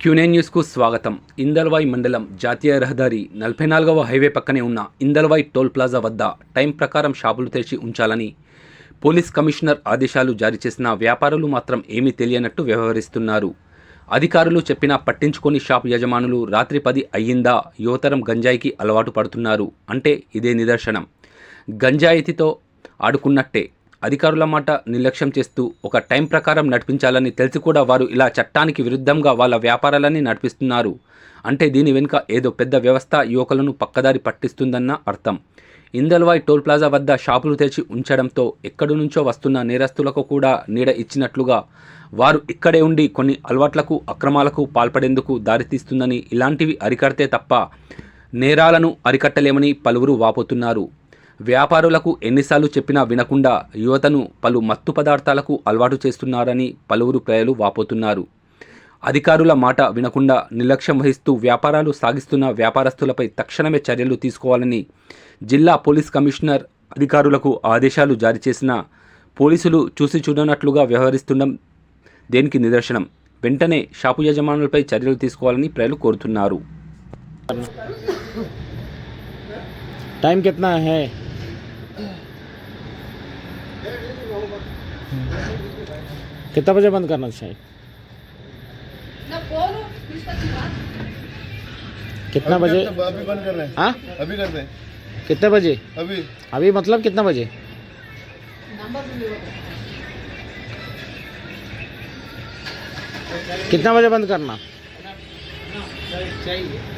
క్యూనే న్యూస్కు స్వాగతం. ఇందల్వాయ్ మండలం జాతీయ రహదారి నలభై నాలుగవ హైవే పక్కనే ఉన్న ఇందల్వాయ్ టోల్ ప్లాజా వద్ద టైం ప్రకారం షాపులు తెరిచి ఉంచాలని పోలీస్ కమిషనర్ ఆదేశాలు జారీ చేసిన వ్యాపారులు మాత్రం ఏమీ తెలియనట్టు వ్యవహరిస్తున్నారు. అధికారులు చెప్పినా పట్టించుకొని షాప్ యజమానులు రాత్రి పది అయ్యిందా యువతరం గంజాయికి అలవాటు పడుతున్నారు. అంటే ఇదే నిదర్శనం. గంజాయితీతో ఆడుకున్నట్టే అధికారుల మాట నిర్లక్ష్యం చేస్తూ ఒక టైం ప్రకారం నడిపించాలని తెలిసి కూడా వారు ఇలా చట్టానికి విరుద్ధంగా వాళ్ళ వ్యాపారాలని నడిపిస్తున్నారు. అంటే దీని వెనుక ఏదో పెద్ద వ్యవస్థ యువకులను పక్కదారి పట్టిస్తుందన్న అర్థం. ఇందల్వాయ్ టోల్ ప్లాజా వద్ద షాపులు తెరిచి ఉంచడంతో ఎక్కడి నుంచో వస్తున్న నేరస్తులకు కూడా నీడ ఇచ్చినట్లుగా వారు ఇక్కడే ఉండి కొన్ని అలవాట్లకు అక్రమాలకు పాల్పడేందుకు దారితీస్తుందని ఇలాంటివి అరికడితే తప్ప నేరాలను అరికట్టలేమని పలువురు వాపోతున్నారు. వ్యాపారులకు ఎన్నిసార్లు చెప్పినా వినకుండా యువతను పలు మత్తు పదార్థాలకు అలవాటు చేస్తున్నారని పలువురు ప్రజలు వాపోతున్నారు. అధికారుల మాట వినకుండా నిర్లక్ష్యం వహిస్తూ వ్యాపారాలు సాగిస్తున్న వ్యాపారస్తులపై తక్షణమే చర్యలు తీసుకోవాలని జిల్లా పోలీస్ కమిషనర్ అధికారులకు ఆదేశాలు జారీ చేసిన పోలీసులు చూసి చూడనట్లుగా వ్యవహరిస్తుండడం దేనికి నిదర్శనం? వెంటనే షాపు యజమానులపై చర్యలు తీసుకోవాలని ప్రజలు కోరుతున్నారు. టైం కితనా హే? कितना बजे बंद करना चाहिए? कितना बजे? अभी बंद कर रहे हैं। हाँ? अभी कर रहे हैं। कितने बजे? अभी। अभी मतलब कितना बजे? कितना बजे बंद करना? ना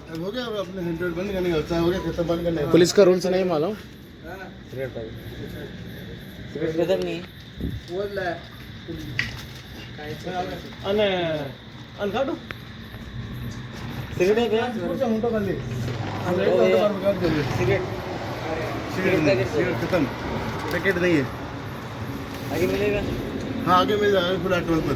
हो गया अपने हंड्रेड बंद करने का हो गया खत्म तो बंद करने पुलिस का रूल्स नहीं मालूम? सिगरेट सिगरेट बदल नहीं। बोल रहा है। अने अनकाटू सिगरेट है कुछ हम तो, हाँ, तो कर ले सिगरेट सिगरेट खत्म। पैकेट नहीं है। आगे मिलेगा। हाँ आगे मिल जाएगा खुला टोल पर।